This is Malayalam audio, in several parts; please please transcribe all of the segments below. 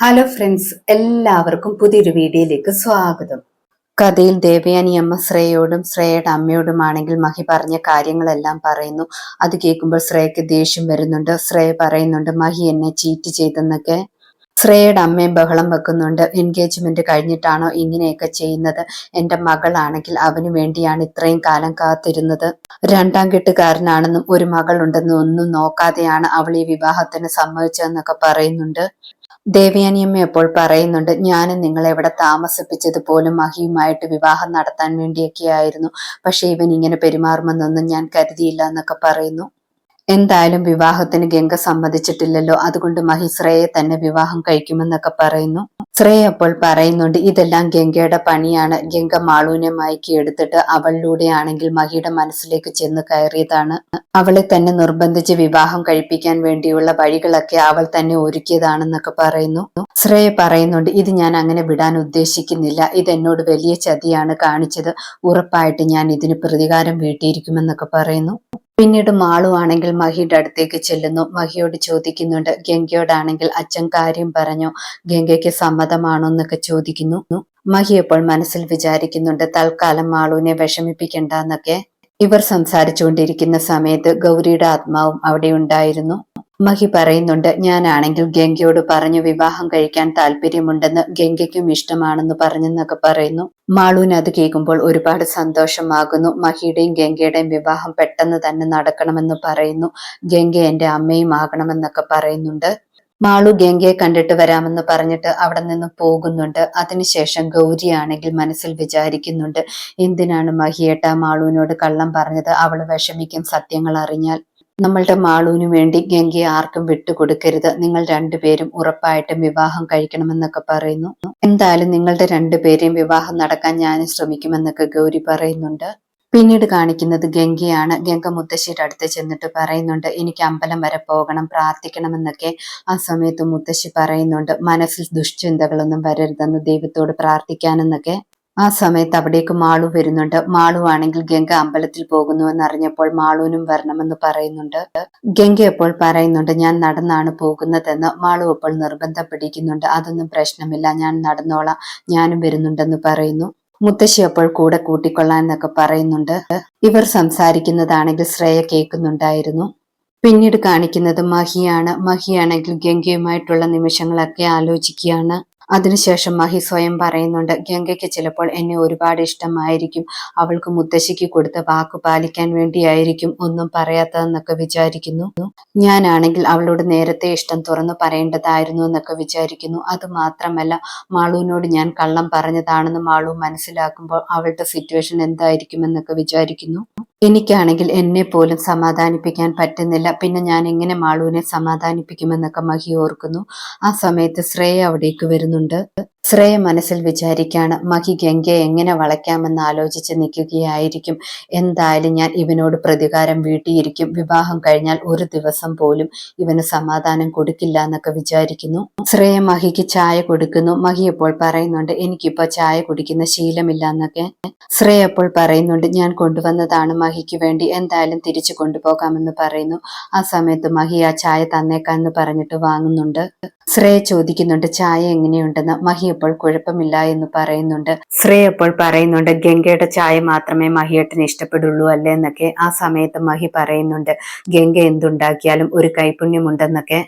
ഹലോ ഫ്രണ്ട്സ് എല്ലാവർക്കും പുതിയൊരു വീഡിയോയിലേക്ക് സ്വാഗതം. കഥയിൽ ദേവയാനി അമ്മ ശ്രേയോടും ശ്രേയയുടെ അമ്മയോടുമാണെങ്കിൽ മഹി പറഞ്ഞ കാര്യങ്ങളെല്ലാം പറയുന്നു. അത് കേൾക്കുമ്പോൾ ശ്രേയക്ക് ദേഷ്യം വരുന്നുണ്ട്. ശ്രേയ പറയുന്നുണ്ട് മഹി എന്നെ ചീറ്റ് ചെയ്തെന്നൊക്കെ. ശ്രേയയുടെ അമ്മയും ബഹളം വെക്കുന്നുണ്ട്. എൻഗേജ്മെന്റ് കഴിഞ്ഞിട്ടാണോ ഇങ്ങനെയൊക്കെ ചെയ്യുന്നത്? എന്റെ മകളാണെങ്കിൽ അവന് വേണ്ടിയാണ് ഇത്രയും കാലം കാത്തിരുന്നത്. രണ്ടാം കെട്ടുകാരനാണെന്നും ഒരു മകളുണ്ടെന്നും ഒന്നും നോക്കാതെയാണ് അവൾ ഈ വിവാഹത്തിന് സമ്മതിച്ചതെന്നൊക്കെ പറയുന്നുണ്ട്. ദേവയാനിയമ്മ അപ്പോൾ പറയുന്നുണ്ട് ഞാനും നിങ്ങളെ ഇവിടെ താമസിപ്പിച്ചത് പോലും മഹിയുമായിട്ട് വിവാഹം നടത്താൻ വേണ്ടിയൊക്കെയായിരുന്നു. പക്ഷെ ഇവൻ ഇങ്ങനെ പെരുമാറുമെന്നൊന്നും ഞാൻ കരുതിയില്ല എന്നൊക്കെ പറയുന്നു. എന്തായാലും വിവാഹത്തിന് ഗംഗ സമ്മതിച്ചിട്ടില്ലല്ലോ. അതുകൊണ്ട് മഹി ശ്രേയെ തന്നെ വിവാഹം കഴിക്കുമെന്നൊക്കെ പറയുന്നു. ശ്രേയ അപ്പോൾ പറയുന്നുണ്ട് ഇതെല്ലാം ഗംഗയുടെ പണിയാണ്. ഗംഗ മാളൂനെ മയക്കി എടുത്തിട്ട് അവളിലൂടെയാണെങ്കിൽ മഹിയുടെ മനസ്സിലേക്ക് ചെന്ന് കയറിയതാണ്. അവളെ തന്നെ നിർബന്ധിച്ച് വിവാഹം കഴിപ്പിക്കാൻ വേണ്ടിയുള്ള വഴികളൊക്കെ അവൾ തന്നെ ഒരുക്കിയതാണെന്നൊക്കെ പറയുന്നു. ശ്രേയ പറയുന്നുണ്ട് ഇത് ഞാൻ അങ്ങനെ വിടാൻ ഉദ്ദേശിക്കുന്നില്ല. ഇത് എന്നോട് വലിയ ചതിയാണ് കാണിച്ചത്. ഉറപ്പായിട്ട് ഞാൻ ഇതിന് പ്രതികാരം വീട്ടിയിരിക്കുമെന്നൊക്കെ പറയുന്നു. പിന്നീട് മാളുവാണെങ്കിൽ മഹിയുടെ അടുത്തേക്ക് ചെല്ലുന്നു. മഹിയോട് ചോദിക്കുന്നുണ്ട് ഗംഗയോടാണെങ്കിൽ അച്ഛൻ കാര്യം പറഞ്ഞു ഗംഗയ്ക്ക് സമ്മതമാണോ എന്നൊക്കെ ചോദിക്കുന്നു. മഹി ഇപ്പോൾ മനസ്സിൽ വിചാരിക്കുന്നുണ്ട് തൽക്കാലം മാളുവിനെ വിഷമിപ്പിക്കണ്ടെന്നൊക്കെ ഇവർ സംസാരിച്ചുകൊണ്ടിരിക്കുന്ന സമയത്ത് ഗൗരിയുടെ ആത്മാവും അവിടെ ഉണ്ടായിരുന്നു. മഹി പറയുന്നുണ്ട് ഞാനാണെങ്കിൽ ഗംഗയോട് പറഞ്ഞു വിവാഹം കഴിക്കാൻ താല്പര്യമുണ്ടെന്ന് ഗംഗയ്ക്കും ഇഷ്ടമാണെന്ന് പറഞ്ഞെന്നൊക്കെ പറയുന്നു. മാളൂന് അത് കേൾക്കുമ്പോൾ ഒരുപാട് സന്തോഷമാകുന്നു. മഹിയുടെയും ഗംഗയുടെയും വിവാഹം പെട്ടെന്ന് തന്നെ നടക്കണമെന്ന് പറയുന്നു. ഗംഗ എന്റെ അമ്മയും ആകണമെന്നൊക്കെ പറയുന്നുണ്ട്. മാളു ഗംഗയെ കണ്ടിട്ട് വരാമെന്ന് പറഞ്ഞിട്ട് അവിടെ നിന്ന് പോകുന്നുണ്ട്. അതിനുശേഷം ഗൗരിയാണെങ്കിൽ മനസ്സിൽ വിചാരിക്കുന്നുണ്ട് എന്തിനാണ് മഹിയേട്ട മാളുവിനോട് കള്ളം പറഞ്ഞത്? അവൾ വിഷമിക്കും സത്യങ്ങൾ അറിഞ്ഞാൽ. നമ്മളുടെ മാളൂന് വേണ്ടി ഗംഗയെ ആർക്കും വിട്ടുകൊടുക്കരുത്. നിങ്ങൾ രണ്ടുപേരും ഉറപ്പായിട്ടും വിവാഹം കഴിക്കണമെന്നൊക്കെ പറയുന്നു. എന്തായാലും നിങ്ങളുടെ രണ്ടുപേരെയും വിവാഹം നടക്കാൻ ഞാൻ ശ്രമിക്കുമെന്നൊക്കെ ഗൗരി പറയുന്നുണ്ട്. പിന്നീട് കാണിക്കുന്നത് ഗംഗയാണ്. ഗംഗ മുത്തശ്ശിയുടെ അടുത്ത് ചെന്നിട്ട് പറയുന്നുണ്ട് എനിക്ക് അമ്പലം വരെ പോകണം പ്രാർത്ഥിക്കണമെന്നൊക്കെ ആ സമയത്ത് മുത്തശ്ശി പറയുന്നുണ്ട്. മനസ്സിൽ ദുഷ്ചിന്തകളൊന്നും വരരുതെന്ന് ദൈവത്തോട് പ്രാർത്ഥിക്കാനെന്നൊക്കെ. ആ സമയത്ത് അവിടേക്ക് മാളു വരുന്നുണ്ട്. മാളു ആണെങ്കിൽ ഗംഗ അമ്പലത്തിൽ പോകുന്നു അറിഞ്ഞപ്പോൾ മാളുവിനും വരണമെന്ന് പറയുന്നുണ്ട്. ഗംഗ അപ്പോൾ പറയുന്നുണ്ട് ഞാൻ നടന്നാണ് പോകുന്നതെന്ന്. മാളു അപ്പോൾ നിർബന്ധം പിടിക്കുന്നുണ്ട് അതൊന്നും പ്രശ്നമില്ല ഞാൻ നടന്നോളാം ഞാനും വരുന്നുണ്ടെന്ന് പറയുന്നു. മുത്തശ്ശി അപ്പോൾ കൂടെ കൂട്ടിക്കൊള്ളാൻ എന്നൊക്കെ പറയുന്നുണ്ട്. ഇവർ സംസാരിക്കുന്നതാണെങ്കിൽ ശ്രേയ കേൾക്കുന്നുണ്ടായിരുന്നു. പിന്നീട് കാണിക്കുന്നത് മഹിയാണ്. മഹിയാണെങ്കിൽ ഗംഗയുമായിട്ടുള്ള നിമിഷങ്ങളൊക്കെ ആലോചിക്കുകയാണ്. അതിനുശേഷം മഹി സ്വയം പറയുന്നുണ്ട് ഗംഗയ്ക്ക് ചിലപ്പോൾ എന്നെ ഒരുപാട് ഇഷ്ടമായിരിക്കും. അവൾക്ക് മുത്തശ്ശിക്ക് കൊടുത്ത വാക്ക് പാലിക്കാൻ വേണ്ടിയായിരിക്കും ഒന്നും പറയാത്തതെന്നൊക്കെ വിചാരിക്കുന്നു. ഞാനാണെങ്കിൽ അവളോട് നേരത്തെ ഇഷ്ടം തുറന്നു പറയേണ്ടതായിരുന്നു എന്നൊക്കെ വിചാരിക്കുന്നു. അത് മാത്രമല്ല മാളുവിനോട് ഞാൻ കള്ളം പറഞ്ഞതാണെന്ന് മാളു മനസ്സിലാക്കുമ്പോൾ അവളുടെ സിറ്റുവേഷൻ എന്തായിരിക്കും എന്നൊക്കെ വിചാരിക്കുന്നു. എനിക്കാണെങ്കിൽ എന്നെ പോലും സമാധാനിപ്പിക്കാൻ പറ്റുന്നില്ല. പിന്നെ ഞാൻ എങ്ങനെ മാളുവിനെ സമാധാനിപ്പിക്കുമെന്നൊക്കെ മഹി ഓർക്കുന്നു. ആ സമയത്ത് ശ്രേയ അവിടേക്ക് വരുന്നുണ്ട് ശ്രേയ മനസ്സിൽ വിചാരിക്കാണ് മഹി ഗംഗയെ എങ്ങനെ വളയ്ക്കാമെന്ന് ആലോചിച്ച് നിൽക്കുകയായിരിക്കും. എന്തായാലും ഞാൻ ഇവനോട് പ്രതികാരം വീട്ടിയിരിക്കും. വിവാഹം കഴിഞ്ഞാൽ ഒരു ദിവസം പോലും ഇവന് സമാധാനം കൊടുക്കില്ല എന്നൊക്കെ വിചാരിക്കുന്നു. ശ്രേയ മഹിക്ക് ചായ കൊടുക്കുന്നു. മഹി എപ്പോൾ പറയുന്നുണ്ട് എനിക്കിപ്പോ ചായ കുടിക്കുന്ന ശീലമില്ല എന്നൊക്കെ. ശ്രേയ അപ്പോൾ പറയുന്നുണ്ട് ഞാൻ കൊണ്ടുവന്നതാണ് മഹിക്ക് വേണ്ടി. എന്തായാലും തിരിച്ചു കൊണ്ടുപോകാമെന്ന് പറയുന്നു. ആ സമയത്ത് മഹി ആ ചായ തന്നേക്കാന്ന് പറഞ്ഞിട്ട് വാങ്ങുന്നുണ്ട്. ശ്രേയ ചോദിക്കുന്നുണ്ട് ചായ എങ്ങനെയുണ്ടെന്ന്? മഹി അപ്പോൾ കുഴപ്പമില്ല എന്ന് പറയുന്നുണ്ട്. ശ്രേയ അപ്പോൾ പറയുന്നുണ്ട് ഗംഗയുടെ ചായ മാത്രമേ മഹിയേട്ടന് ഇഷ്ടപ്പെടുള്ളൂ അല്ലേ എന്നൊക്കെ ആ സമയത്ത് മഹി പറയുന്നുണ്ട്. ഗംഗ എന്തുണ്ടാക്കിയാലും ഒരു കൈപുണ്യമുണ്ടെന്നൊക്കെ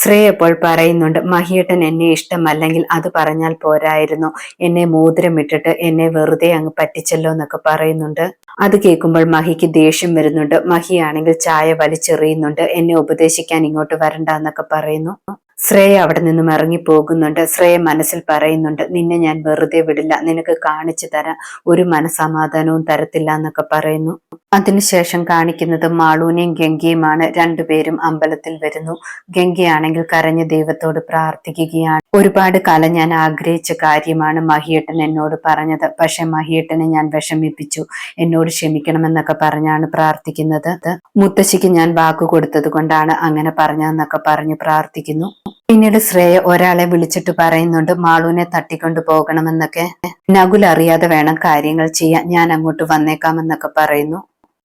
ശ്രേയ അപ്പോൾ പറയുന്നുണ്ട് മഹിയേട്ടൻ എന്നെ ഇഷ്ടമല്ലെങ്കിൽ അത് പറഞ്ഞാൽ പോരായിരുന്നു. എന്നെ മോതിരമിട്ടിട്ട് എന്നെ വെറുതെ അങ്ങ് പറ്റിച്ചല്ലോ എന്നൊക്കെ പറയുന്നുണ്ട്. അത് കേൾക്കുമ്പോൾ മഹിക്ക് ദേഷ്യം വരുന്നുണ്ട്. മഹിയാണെങ്കിൽ ചായ വലിച്ചെറിയുന്നുണ്ട്. എന്നെ ഉപദേശിക്കാൻ ഇങ്ങോട്ട് വരണ്ട എന്നൊക്കെ പറയുന്നു. ശ്രേയ അവിടെ നിന്നും ഇറങ്ങി പോകുന്നുണ്ട് ശ്രേയ മനസ്സിൽ പറയുന്നുണ്ട് നിന്നെ ഞാൻ വെറുതെ വിടില്ല. നിനക്ക് കാണിച്ചു തരാം ഒരു മനസമാധാനവും തരത്തില്ല എന്നൊക്കെ പറയുന്നു. അതിനുശേഷം കാണിക്കുന്നത് മാളൂനെയും ഗംഗയുമാണ്. രണ്ടുപേരും അമ്പലത്തിൽ വരുന്നു. ഗംഗയാണെങ്കിൽ കരഞ്ഞ ദൈവത്തോട് പ്രാർത്ഥിക്കുകയാണ്. ഒരുപാട് കാലം ഞാൻ ആഗ്രഹിച്ച കാര്യമാണ് മഹിയേട്ടൻ എന്നോട് പറഞ്ഞത്. പക്ഷെ മഹിയേട്ടനെ ഞാൻ വിഷമിപ്പിച്ചു. എന്നോട് ക്ഷമിക്കണമെന്നൊക്കെ പറഞ്ഞാണ് പ്രാർത്ഥിക്കുന്നത്. മുത്തശ്ശിക്ക് ഞാൻ വാക്കു കൊടുത്തത് കൊണ്ടാണ് അങ്ങനെ പറഞ്ഞതെന്നൊക്കെ പറഞ്ഞു പ്രാർത്ഥിക്കുന്നു. പിന്നീട് ശ്രേയ ഒരാളെ വിളിച്ചിട്ട് പറയുന്നുണ്ട് മാളുവിനെ തട്ടിക്കൊണ്ടു പോകണമെന്നൊക്കെ. നകുൽ അറിയാതെ വേണം കാര്യങ്ങൾ ചെയ്യാൻ. ഞാൻ അങ്ങോട്ട് വന്നേക്കാമെന്നൊക്കെ പറയുന്നു.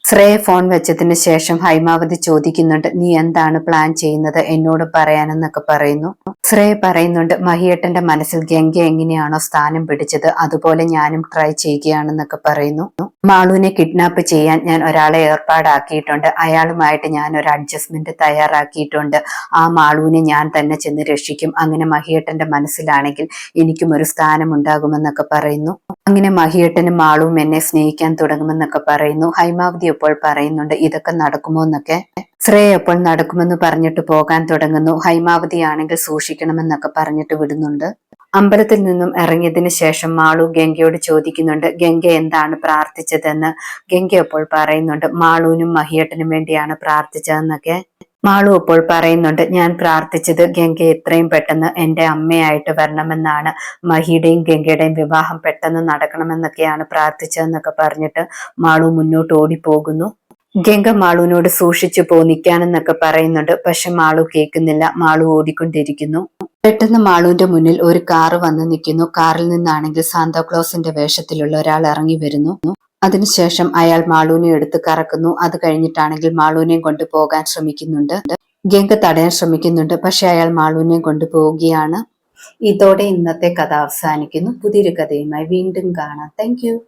ശ്രേയ ഫോൺ വെച്ചതിന് ശേഷം ഹൈമാവതി ചോദിക്കുന്നുണ്ട് നീ എന്താണ് പ്ലാൻ ചെയ്യുന്നത്? എന്നോട് പറയാനെന്നൊക്കെ പറയുന്നു. ശ്രേയ പറയുന്നുണ്ട് മഹിയേട്ടന്റെ മനസ്സിൽ ഗംഗ എങ്ങനെയാണോ സ്ഥാനം പിടിച്ചത് അതുപോലെ ഞാനും ട്രൈ ചെയ്യുകയാണെന്നൊക്കെ പറയുന്നു. മാളുവിനെ കിഡ്നാപ്പ് ചെയ്യാൻ ഞാൻ ഒരാളെ ഏർപ്പാടാക്കിയിട്ടുണ്ട്. അയാളുമായിട്ട് ഞാൻ ഒരു അഡ്ജസ്റ്റ്മെന്റ് തയ്യാറാക്കിയിട്ടുണ്ട്. ആ മാളുവിനെ ഞാൻ തന്നെ ചെന്ന് രക്ഷിക്കും. അങ്ങനെ മഹിയേട്ടന്റെ മനസ്സിലാണെങ്കിൽ എനിക്കും ഒരു സ്ഥാനം ഉണ്ടാകുമെന്നൊക്കെ പറയുന്നു. അങ്ങനെ മഹിയേട്ടനും മാളുവും എന്നെ സ്നേഹിക്കാൻ തുടങ്ങുമെന്നൊക്കെ പറയുന്നു. ഹൈമാവതി അപ്പോൾ പറയുന്നുണ്ട് ഇതൊക്കെ നടക്കുമോ എന്നൊക്കെ. ശ്രേയ എപ്പോൾ നടക്കുമെന്ന് പറഞ്ഞിട്ട് പോകാൻ തുടങ്ങുന്നു. ഹൈമാവതി ആണെങ്കിൽ സൂക്ഷിക്കണമെന്നൊക്കെ പറഞ്ഞിട്ട് വിടുന്നുണ്ട്. അമ്പലത്തിൽ നിന്നും ഇറങ്ങിയതിന് ശേഷം മാളു ഗംഗയോട് ചോദിക്കുന്നുണ്ട് ഗംഗ എന്താണ് പ്രാർത്ഥിച്ചതെന്ന്? ഗംഗ അപ്പോൾ പറയുന്നുണ്ട് മാളുവിനും മഹിയേട്ടനും വേണ്ടിയാണ് പ്രാർത്ഥിച്ചതെന്നൊക്കെ. മാളു ഇപ്പോൾ പറയുന്നുണ്ട് ഞാൻ പ്രാർത്ഥിച്ചത് ഗംഗ എത്രയും പെട്ടെന്ന് എന്റെ അമ്മയായിട്ട് വരണമെന്നാണ്. മഹിയുടെയും ഗംഗയുടെയും വിവാഹം പെട്ടെന്ന് നടക്കണമെന്നൊക്കെയാണ് പ്രാർത്ഥിച്ചതെന്നൊക്കെ പറഞ്ഞിട്ട് മാളു മുന്നോട്ട് ഓടിപ്പോകുന്നു. ഗംഗ മാളുവിനോട് സൂക്ഷിച്ചു പോ നിൽക്കാനെന്നൊക്കെ പറയുന്നുണ്ട്. പക്ഷെ മാളു കേൾക്കുന്നില്ല. മാളു ഓടിക്കൊണ്ടിരിക്കുന്നു. പെട്ടെന്ന് മാളുവിന്റെ മുന്നിൽ ഒരു കാറ് വന്ന് നിൽക്കുന്നു. കാറിൽ നിന്നാണെങ്കിൽ സാന്താക്ലോസിന്റെ വേഷത്തിലുള്ള ഒരാൾ ഇറങ്ങി വരുന്നു. അതിനുശേഷം അയാൾ മാളൂനെ എടുത്ത് കറക്കുന്നു. അത് കഴിഞ്ഞിട്ടാണെങ്കിൽ മാളൂനെയും കൊണ്ട് പോകാൻ ശ്രമിക്കുന്നുണ്ട്. ഗംഗ തടയാൻ ശ്രമിക്കുന്നുണ്ട്. പക്ഷെ അയാൾ മാളൂനെയും കൊണ്ടുപോവുകയാണ്. ഇതോടെ ഇന്നത്തെ കഥ അവസാനിക്കുന്നു. പുതിയൊരു കഥയുമായി വീണ്ടും കാണാം. താങ്ക്